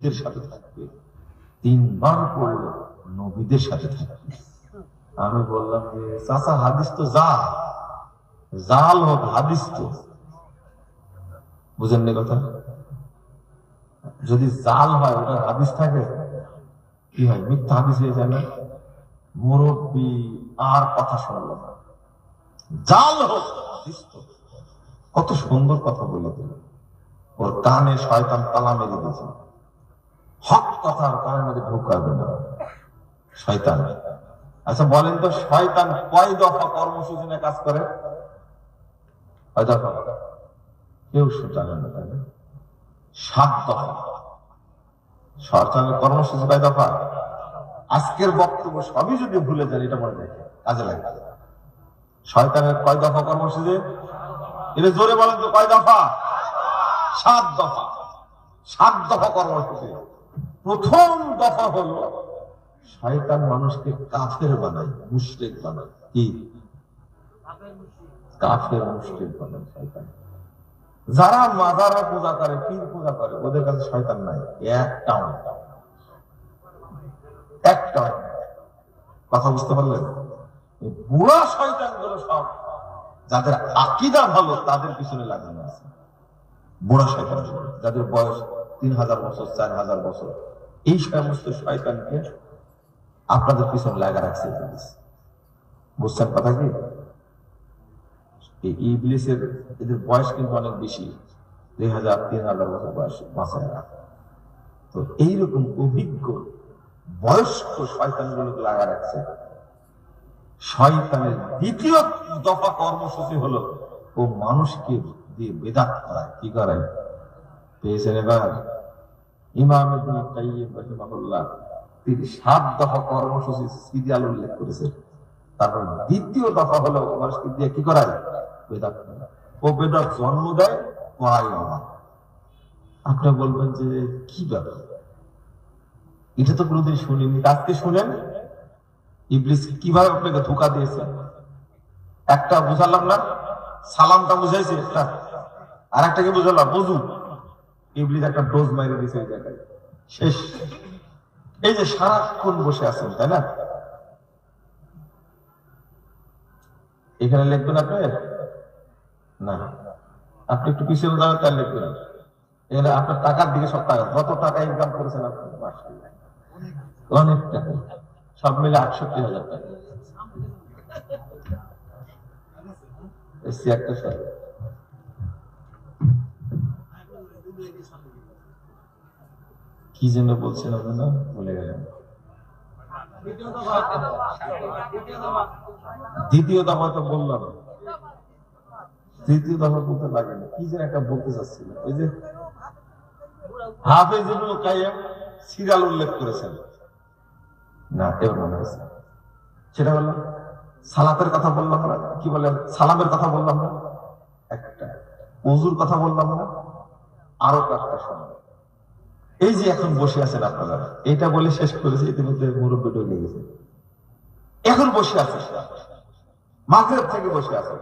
নবীদের সাথে থাকবে। নবীদের সাথে থাকবে। আমি বললাম যে, চাচা, হাদিস তো জাল। হোক হাদিস তো। বুঝেন না কথা? যদি জাল হয়, ওটা হাদিস থাকে, কি হয়? মিথ্যা হাদিস হয়ে যায় না? মুরব্বী আর কথা শুনলো না। জাল হোক, হাদিস তো কত সুন্দর কথা বলে দিল। ওর কানে শয়তান তালা মেরে দিয়েছে হক কথা আর কানের মধ্যে ঢুকাবে না। শয়তান। আচ্ছা বলেন তো শয়তান কয় দফা কর্মসূচি নিয়ে কাজ করে? কয় দফা? কেউ জানে না, তাই সাত দফা। শয়তানের কর্মসূচি কয় দফা? আজকের বক্তব্য সবই যদি ভুলে যান, এটা মনে রাখে, কাজে লাগে শয়তানের কয় দফা কর্মসূচি? এটা জোরে বলেন তো, কয় দফা? সাত দফা। সাত দফা কর্মসূচি। প্রথম দফা হলো শয়তান মানুষকে কাফের বানায়, মুশরিক বানায়। কি? কাফের, মুশরিক বানায় শয়তান। যারা মাজারা পূজা করে, পীর পূজা করে, ওদের কাছে শয়তান নাই। একটাও নাই। কথা বুঝতে পারলেন? বুড়া শয়তানগুলো সব, যাদের আকিদা ভালো, তাদের পিছনে লাগানো আছে। বুড়া শয়তান যাদের বয়স তিন হাজার বছর, চার হাজার বছর। এই সমস্ত শয়তানকে আপনাদের পিছনে লাগা রাখছে ইবলিস। বুঝছেন কথা কি? এই ইবলিসের এদের বয়স কিন্তু অনেক বেশি, দুই হাজার তিন হাজার বছর বয়স তো এইরকম অভিজ্ঞ, বয়স্ক শয়তানগুলোকে লাগা রাখছে। শয়তানের দ্বিতীয় দফা কর্মসূচি হলো, ও মানুষকে দিয়ে বেদাত করায় কি করায় পেয়েছেন এবার? ইমাম তিনি সাত দফা কর্মসূচি সিরিয়াল উল্লেখ করেছেন। তারপর দ্বিতীয় দফা হলো মানুষকে দিয়ে কি করায় বেদাত ও বেদাত জন্ম দেয় আপনি বলবেন যে কি ব্যাপার? এটা তো কোনোদিন শুনিনি। আজকে শুনেন? ইবলিস কীভাবে আপনাকে ধোকা দিয়েছে? একটা বুঝালাম না, সালামটা বুঝাইছে একটা। আর একটা কি বুঝালাম? বুঝু ইবলিস একটা ডোজ মাইরে দিয়েছে এই জায়গায়। শেষ। এই যে সারাক্ষণ বসে আছেন, তাই না? এখানে লিখবেন আপনি? না। আপনি একটু পিছিয়ে দাঁড়ান তাই লিখবেন। এখানে আপনার টাকার দিকে সব টাকা যত টাকা ইনকাম করেছেন আপনি। অনেক টাকা। সব মিলে আটষট্টি হাজার টাকা। চেয়ারটা সব কি যেন বলছেন আপনারা? বলে গেলেন। দ্বিতীয় দফা তো বললাম। তৃতীয় দফা বলতে লাগে না। কি যেন একটা বলতে চাচ্ছিল ওই যে হাফেজ কাইয়্যিম সিরিয়াল উল্লেখ করেছেন। না, এবার মনে হয়েছে। সেটা হলো, সালাতের কথা বললাম না। কি বলে? সালামের কথা বললাম না। একটা। অজুর কথা বললাম না। আরও একটা সময় এই যে এখন বসে আছেন আপনারা, এটা বলে শেষ করেছে, ইতিমধ্যে মুরব্বী ঢুকে গেছে। এখন বসে আছে মাগরেব থেকে বসে আছে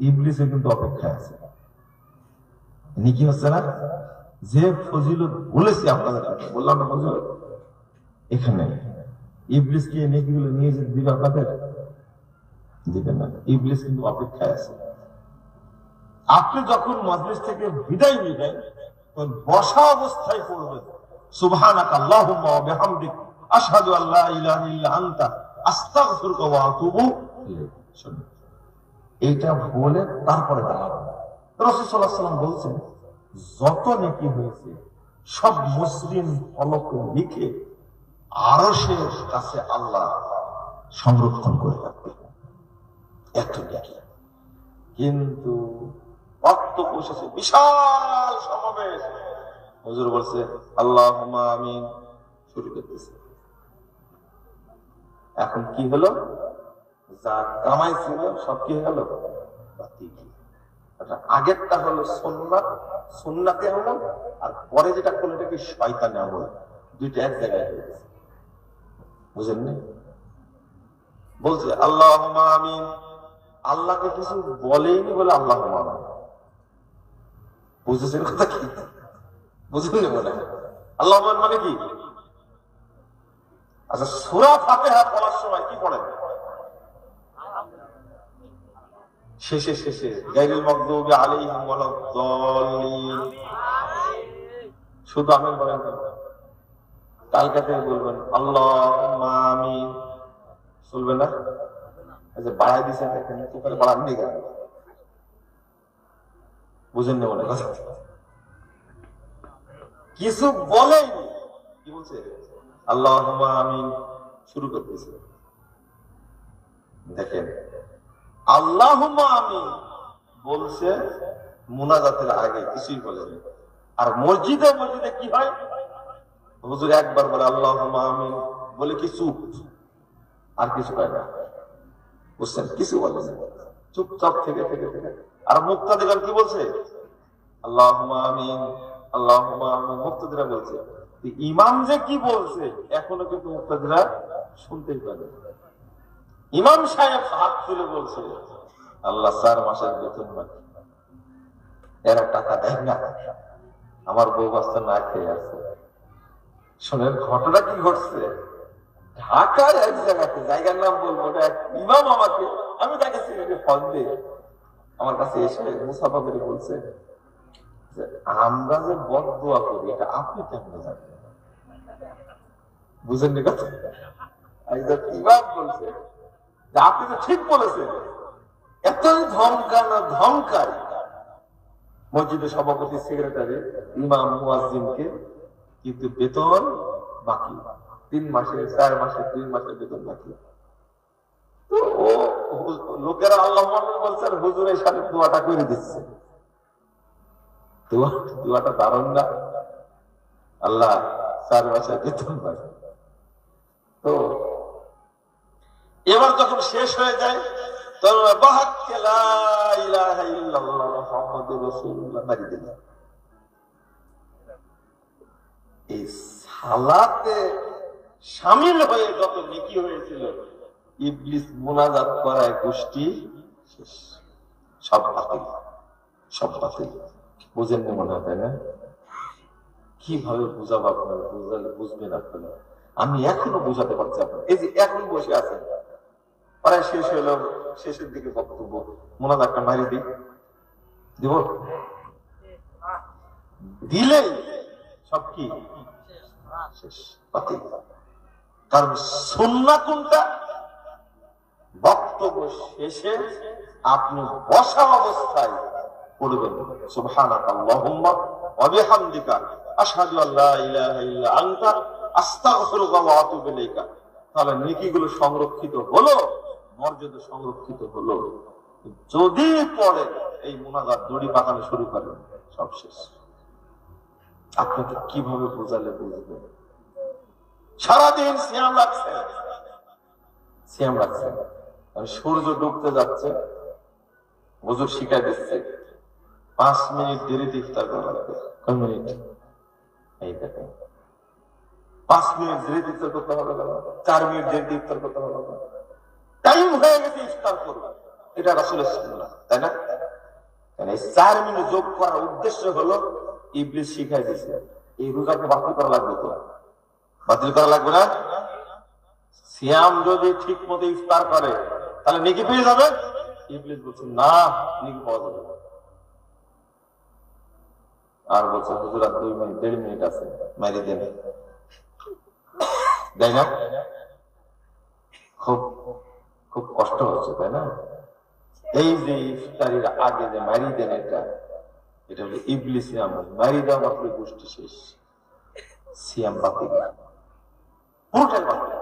ইবলিসে কিন্তু অপেক্ষায় আছে। ইনি কি হচ্ছে না? যে ফজিলত বলেছি আপনাদের বললাম না ফজিলত? এখানে ইবলিস কি নেকিগুলো নিয়ে যেতে দিবে আপনাদের? দিবেন না। ইবলিস কিন্তু অপেক্ষায় আছে। আপনি যখন মজলিস থেকে বিদায় নিবেন তখন বসা অবস্থায় পড়বেন। সুবহানাকা আল্লাহুম্মা ওয়া বিহামদিক, আশহাদু আল্লা ইলাহা ইল্লা আনতা, আস্তাগফিরুকা ওয়া আতুবু। এইটা বলে তারপরে দাঁড়াবেন। রাসূল সাল্লাল্লাহু বলছেন, যত নেকি হয়েছে, সব মুসলিম ফলকে লিখে আরশের কাছে আল্লাহ সংরক্ষণ করে রাখবে। এত নেকি। কিন্তু ভক্ত বসেছে বিশাল সমাবেশ। হুজুর বলছে আল্লাহ আমিন। শুরু করতেছে। এখন কি হলো? যা কামাই ছিল সব কি। আচ্ছা, আগেরটা হলো সোননাথ সোননাথে আমল আর পরে যেটা করল এটা কি শয়তানে আমল? দুইটা এক জায়গায় হয়ে গেছে। বুঝেননি বলছে আল্লাহ আমিন। আল্লাহকে কিছু বলেইনি বলে আল্লাহ বুঝেছেন কথা কি? বুঝলেন মনে আল্লাহ মানে কি? আচ্ছা সুরা ফাতেহা পড়ার সময় কি পড়েন? শেষে শেষে। গাইরুল শুধু আমিন বলেন? কালকা থেকে বলবেন, আল্লাহুম্মা আমিন। চলবে না? বাড়াই দিছেন দেখেন তো করে বাড়ান বুঝেন না মনে কথা কিছু বলেন। কি বলছে? আল্লাহুম্মা আমিন। শুরু করতেছে। দেখেন। আল্লাহুম্মা আমিন বলছে মুনাজাতের আগে, কিছুই বলেনি আর মসজিদে মসজিদে কি হয়? হুজুর একবার বলে আল্লাহ আমি বলে কি চুপ আর কিছু হয় না। বুঝছেন? কিছু বলে না। চুপচাপ থেকে থেকে থেকে। আর মুক্তাদিগান কি বলছে? আল্লাহ আমিন আল্লাহ আমিন, মুক্তাদিরা বলছে। ইমাম যে কি বলছে, এখনও কিন্তু মুক্তাদিরা শুনতেই পারে ইমাম সাহেব হাত তুলে বলছে, আল্লাহ চার মাসের বেতন বাকি এরা টাকা দেয় না। আমার বউ বাচ্চা না খেয়ে আছে। শোনেন, ঘটনা কি ঘটছে? ঢাকার এক জায়গাতে, জায়গার নাম বলব ইমাম আমাকে, আমি তাকে সিলেটে ফোন দিই আমার কাছে এসে মুসাফা করে বলছে যে, আমরা যে বদ দোয়া করি, এটা আপনি কেমন জানেন বুঝেন নি কথা? ইমাম বলছে যে, আপনি তো ঠিক বলেছেন। এতই ধমকানো ধমকায় মসজিদের সভাপতি, সেক্রেটারি, ইমাম মুয়াজ্জিমকে কিন্তু বেতন বাকি। তিন মাসে চার মাসে তিন মাসের বেতন বাকি। লোকেরা আল্লাহ বলছে আর হুজুরের সাথে দোয়াটা করে দিচ্ছে। দোয়াটা না? আল্লাহ চার তো এবার যখন শেষ হয়ে যায়, তখন এই সালাতে শামিল হয়ে যত নেকি হয়েছিল ইবলিস মোনাজাত গোষ্ঠী সব বাতিল সব বাতিল। বুঝেন না মনে হয় না? কীভাবে বুঝাবো আপনার? বুঝালে বুঝবেন আপনারা। আমি এখনও বুঝাতে পারছি আপনার এই যে এখন বসে আছেন, প্রায় শেষ হলো, শেষের দিকে বক্তব্য। মোনাজাতটা মারি দিই। দিব? দিলেই সব কি? শেষ। বাতিল। কারণ সন্না কোনটা? বক্তব্য শেষে আপনি বসা অবস্থায় পড়বেন। সুবহানাক আল্লাহুম্মা ওয়া বিহামদিকা আশহাদু আল্লা ইলাহা ইল্লা আনতা আস্তাগফিরুকা ওয়া আতুবু ইলাইকা। তাহলে নেকিগুলো সংরক্ষিত হলো, মর্যাদা সংরক্ষিত হলো। যদি পড়ে, এই মুনাজাত দড়ি পাকানো শুরু করেন সব শেষ। আপনাকে কীভাবে বোঝালে বুঝবে সারাদিন সিয়াম লাগছে সিয়াম আর সূর্য ডুবতে যাচ্ছে হুজুর শিখাই দিচ্ছে। পাঁচ মিনিট দেরিতে ইফতার করা লাগবে। কয় মিনিট? এই দেখেন। পাঁচ মিনিট দেরিতে ইফতার করতে হবে না চার মিনিট দেরিতে ইফতার করতে হবে টাইম হয়ে গেছে ইফতার করবে এটা রাসুলের সুন্নাহ তাই না? এই চার মিনিট যোগ করার উদ্দেশ্য হলো ইবলিস শিখাই দিছে। এই রোজাকে বাতিল করা লাগবে তো? বাতিল করা লাগবে না? সিয়াম যদি ঠিক মতো ইফতার করে তাহলে নেকি পেয়ে যাবে? ইবলিস বলছে না নেকি পাওয়া যাবে আর বলছে হুজুর আর দুই মিনিট দেড় মিনিট আছে মারি দেন। তাই না? খুব খুব কষ্ট হচ্ছে তাই না? এই যে ইফতারির আগে যে মারি দেন এটা এটা হলো ইবলিসি আমল মারি দেওয়া মাত্র গোষ্ঠী শেষ। সিয়াম বাতিল। পুরোটাই বাতিল।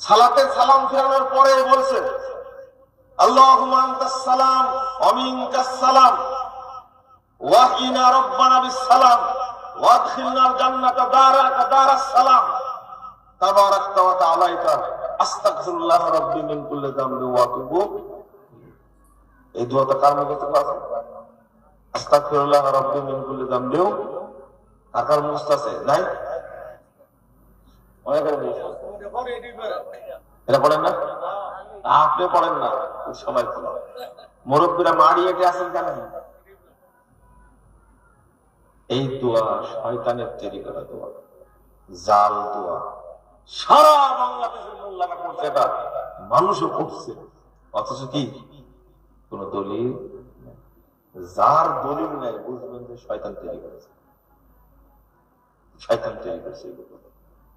সালাতে সালাম ফেরানোর পরে বলছে আতুবু এই আছে? নাই? এই দোয়া শয়তানের তৈরি করা দোয়া। জাল দোয়া। সারা বাংলাদেশের মানুষও করছে অথচ কি? কোন দলিল যার দলিল নেই, বুঝবেন যে শয়তান তৈরি করেছে। শয়তান তৈরি করেছে এগুলো।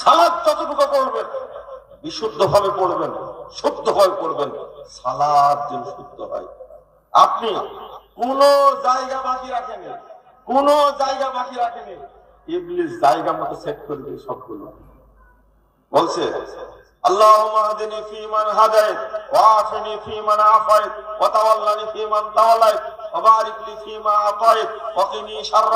সালাদ যতটুকু পড়বেন, বিশুদ্ধভাবে পড়বেন, শুদ্ধভাবে পড়বেন, সালাদ যেন শুদ্ধ হয়। আপনি কোন জায়গা বাকি রাখেনি কোন জায়গা বাকি রাখেনি ইবলিস জায়গা মতো সেট করে দিয়ে সবগুলো। বলছে আল্লাহ মাহদিনি ফি মান হাদায়েত ওয়া ফি মান আফায়েত ওয়া তাওয়াল্লানি ফি মান তাওয়ালায়েত ওয়া বারিক লি ফি মা আতায়েত ওয়া কিনি মা